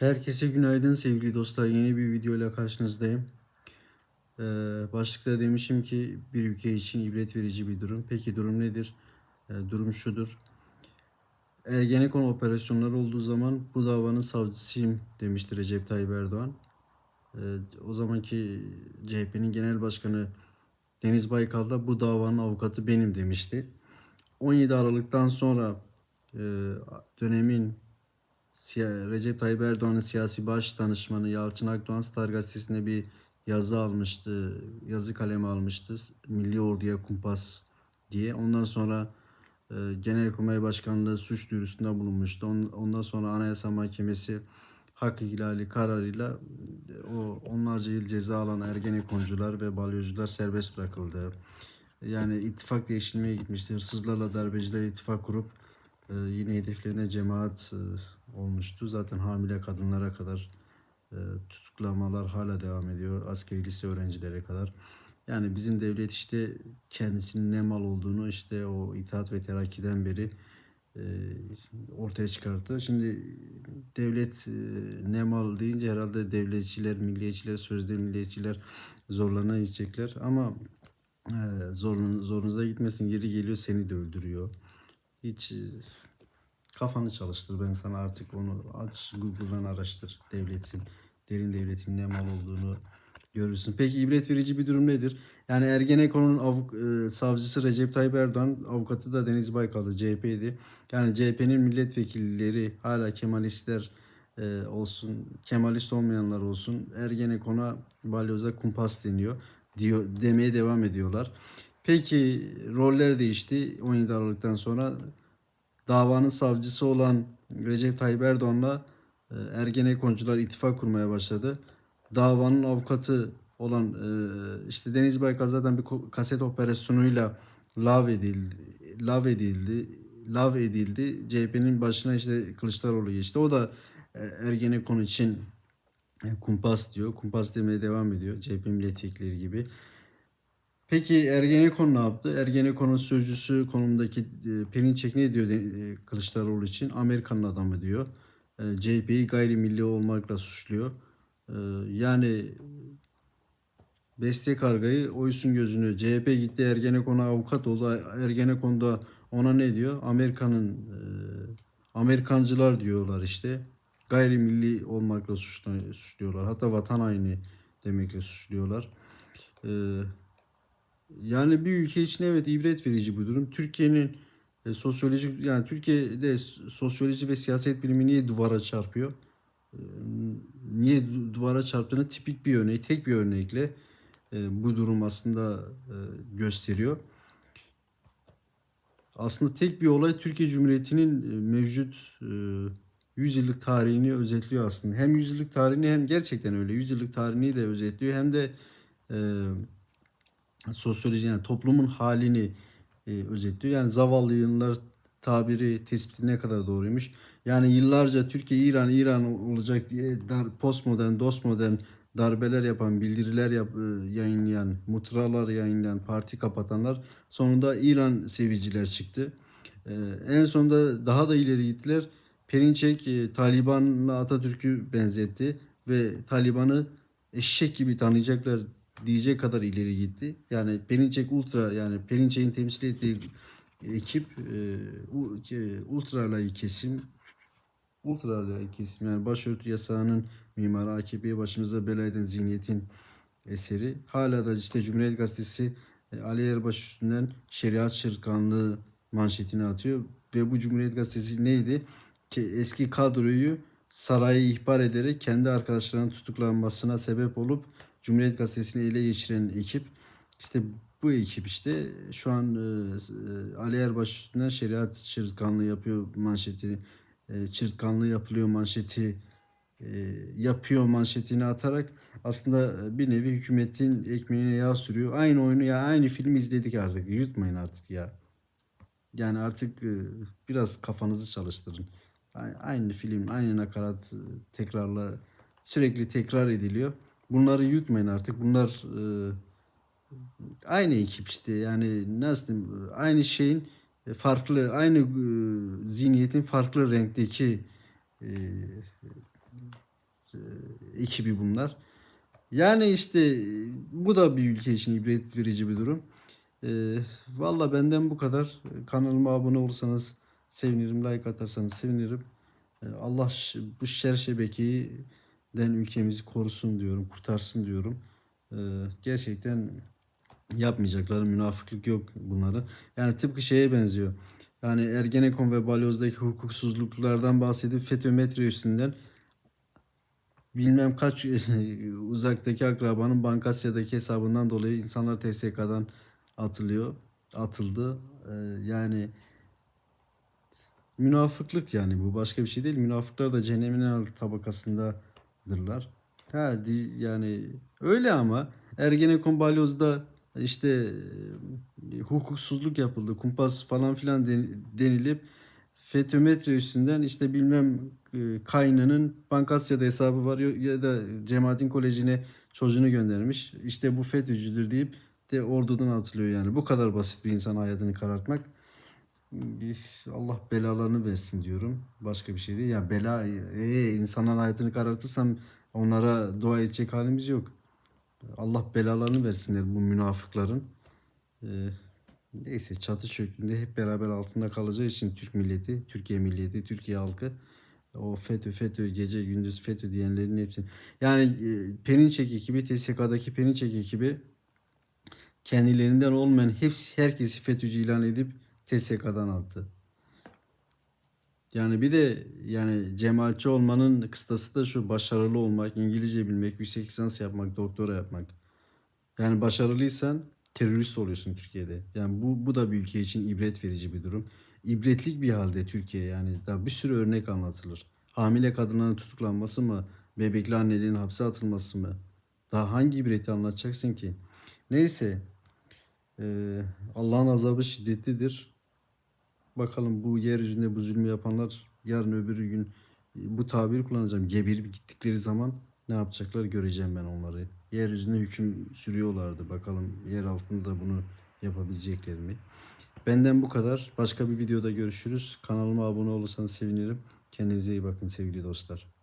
Herkese günaydın sevgili dostlar. Yeni bir video ile karşınızdayım. Ee, başlıkta demişim ki bir ülke için ibret verici bir durum. Peki durum nedir? Ee, durum şudur. Ergenekon operasyonları olduğu zaman bu davanın savcısıyım demişti Recep Tayyip Erdoğan. Ee, o zamanki CHP'nin genel başkanı Deniz Baykal da bu davanın avukatı benim demişti. 17 Aralık'tan sonra e, dönemin Recep Tayyip Erdoğan'ın siyasi baş danışmanı Yalçın Akdoğan Star Gazetesi'nde bir yazı almıştı. Yazı kalemi almıştı. Milli Orduya Kumpas diye. Ondan sonra e, Genelkurmay Başkanlığı suç duyurusunda bulunmuştu. On- Ondan sonra Anayasa Mahkemesi hak ihlali kararıyla e, o onlarca yıl ceza alan Ergenekoncular ve balyozcular serbest bırakıldı. Yani ittifak değiştirmeye gitmişti. Hırsızlarla darbeciler ittifak kurup e, yine hedeflerine cemaat e, olmuştu. Zaten hamile kadınlara kadar e, tutuklamalar hala devam ediyor. Askeri lise öğrencilere kadar. Yani bizim devlet işte kendisinin ne mal olduğunu işte o itaat ve terakkiden beri e, ortaya çıkarttı. Şimdi devlet e, ne mal deyince herhalde devletçiler, milliyetçiler, sözde milliyetçiler zorlarına gidecekler ama e, zorun, zorunuza gitmesin geri geliyor seni de öldürüyor. Hiç kafanı çalıştır ben sana artık onu aç Google'dan araştır devletin derin devletin ne mal olduğunu görürsün. Peki ibret verici bir durum nedir? Yani Ergenekon'un avuk- e, savcısı Recep Tayyip Erdoğan, avukatı da Deniz Baykal'dı, CHP'ydi. Yani CHP'nin milletvekilleri hala Kemalistler e, olsun, Kemalist olmayanlar olsun Ergenekon'a balyoza kumpas deniyor diyor demeye devam ediyorlar. Peki roller değişti 17 Aralık'tan sonra davanın savcısı olan Recep Tayyip Erdoğan'la e, Ergenekoncular ittifak kurmaya başladı. Davanın avukatı olan e, işte Deniz Baykal zaten bir kaset operasyonuyla lav edildi. Lav edildi. Lav edildi. CHP'nin başına işte Kılıçdaroğlu geçti. O da e, Ergenekon için kumpas diyor. Kumpas demeye devam ediyor. CHP milletvekilleri gibi. Peki Ergenekon ne yaptı? Ergenekon'un sözcüsü konumundaki e, Perinçek ne diyor e, Kılıçdaroğlu için? Amerikan'ın adamı diyor. E, CHP'yi gayrimilli olmakla suçluyor. Yani Beste Karga'yı oysun gözünü CHP gitti Ergenekon'a avukat oldu. Ergenekon da ona ne diyor? Amerika'nın Amerikancılar diyorlar işte. Gayrimilli olmakla suçluyorlar. Hatta vatan haini demekle suçluyorlar. Yani bir ülke için evet ibret verici bu durum. Türkiye'nin e, sosyolojik yani Türkiye'de sosyoloji ve siyaset bilimi niye duvara çarpıyor? E, niye du- duvara çarptığını tipik bir örneği, tek bir örnekle e, bu durum aslında e, gösteriyor. Aslında tek bir olay Türkiye Cumhuriyeti'nin e, mevcut e, 100 yıllık tarihini özetliyor aslında. Hem 100 yıllık tarihini hem gerçekten öyle 100 yıllık tarihini de özetliyor hem de e, sosyoloji yani toplumun halini e, özetliyor. Yani zavallı yığınlar tabiri tespiti ne kadar doğruymuş. Yani yıllarca Türkiye İran İran olacak diye dar, postmodern, dostmodern darbeler yapan, bildiriler yap, e, yayınlayan, mutralar yayınlayan, parti kapatanlar sonunda İran seviciler çıktı. E, en sonunda daha da ileri gittiler. Perinçek e, Taliban'la Atatürk'ü benzetti ve Taliban'ı eşek gibi tanıyacaklar diyecek kadar ileri gitti. Yani Perinçek Ultra yani Perinçek'in temsil ettiği ekip e, e, ultra kesim ultra layık kesim yani başörtü yasağının mimarı AKP'ye başımıza bela eden zihniyetin eseri. Hala da işte Cumhuriyet Gazetesi e, Ali Erbaş üstünden şeriat çırtkanlığı manşetini atıyor. Ve bu Cumhuriyet Gazetesi neydi? Ki eski kadroyu sarayı ihbar ederek kendi arkadaşlarının tutuklanmasına sebep olup Cumhuriyet Gazetesi'ni ele geçiren ekip. İşte bu ekip işte şu an e, e, Ali Erbaş üstünden şeriat çırtkanlığı yapıyor manşeti. E, çırtkanlığı yapılıyor manşeti e, yapıyor manşetini atarak aslında e, bir nevi hükümetin ekmeğine yağ sürüyor. Aynı oyunu ya aynı filmi izledik artık. Yutmayın artık ya. Yani artık e, biraz kafanızı çalıştırın. Aynı film, aynı nakarat e, tekrarla sürekli tekrar ediliyor. Bunları yutmayın artık. Bunlar e, aynı ekip işte. Yani nasıl diyeyim, aynı şeyin farklı, aynı e, zihniyetin farklı renkteki e, e, ekibi bunlar. Yani işte bu da bir ülke için ibret verici bir durum. E, Valla benden bu kadar. Kanalıma abone olursanız sevinirim. Like atarsanız sevinirim. E, Allah bu şer şebekeden ülkemizi korusun diyorum. Kurtarsın diyorum. E, gerçekten yapmayacakları münafıklık yok bunların. Yani tıpkı şeye benziyor. Yani Ergenekon ve Balyoz'daki hukuksuzluklardan bahsedip FETÖ metre üstünden bilmem kaç uzaktaki akrabanın Bankasya'daki hesabından dolayı insanlar TSK'dan atılıyor. Atıldı. Ee, yani münafıklık yani bu başka bir şey değil. Münafıklar da cehennemin en alt tabakasındadırlar. Ha yani öyle ama Ergenekon Balyoz'da işte e, hukuksuzluk yapıldı. Kumpas falan filan den- denilip FETÖ üstünden işte bilmem e, kaynının Bankasya'da hesabı var ya da Cemalettin Koleji'ne çocuğunu göndermiş. İşte bu FETÖ'cüdür deyip de ordudan atılıyor yani. Bu kadar basit bir insan hayatını karartmak. Allah belalarını versin diyorum. Başka bir şey değil. Ya bela ee, insanların hayatını karartırsam onlara dua edecek halimiz yok. Allah belalarını versinler bu münafıkların. Ee, neyse çatı çöktüğünde hep beraber altında kalacağı için Türk milleti, Türkiye milleti, Türkiye halkı o FETÖ, FETÖ, gece gündüz FETÖ diyenlerin hepsini. Yani e, Perinçek ekibi, TSK'daki Perinçek ekibi kendilerinden olmayan hepsi herkesi FETÖ'cü ilan edip TSK'dan attı. Yani bir de yani cemaatçi olmanın kıstası da şu başarılı olmak, İngilizce bilmek, yüksek lisans yapmak, doktora yapmak. Yani başarılıysan terörist oluyorsun Türkiye'de. Yani bu, bu da bir ülke için ibret verici bir durum. İbretlik bir halde Türkiye yani. Daha bir sürü örnek anlatılır. Hamile kadınların tutuklanması mı? Bebekli annelerin hapse atılması mı? Daha hangi ibreti anlatacaksın ki? Neyse. Ee, Allah'ın azabı şiddetlidir. Bakalım bu yeryüzünde bu zulmü yapanlar yarın öbür gün e, bu tabiri kullanacağım. Geberip gittikleri zaman ne yapacaklar göreceğim ben onları. Yeryüzünde hüküm sürüyorlardı. Bakalım yer altında bunu yapabilecekler mi? Benden bu kadar. Başka bir videoda görüşürüz. Kanalıma abone olursanız sevinirim. Kendinize iyi bakın sevgili dostlar.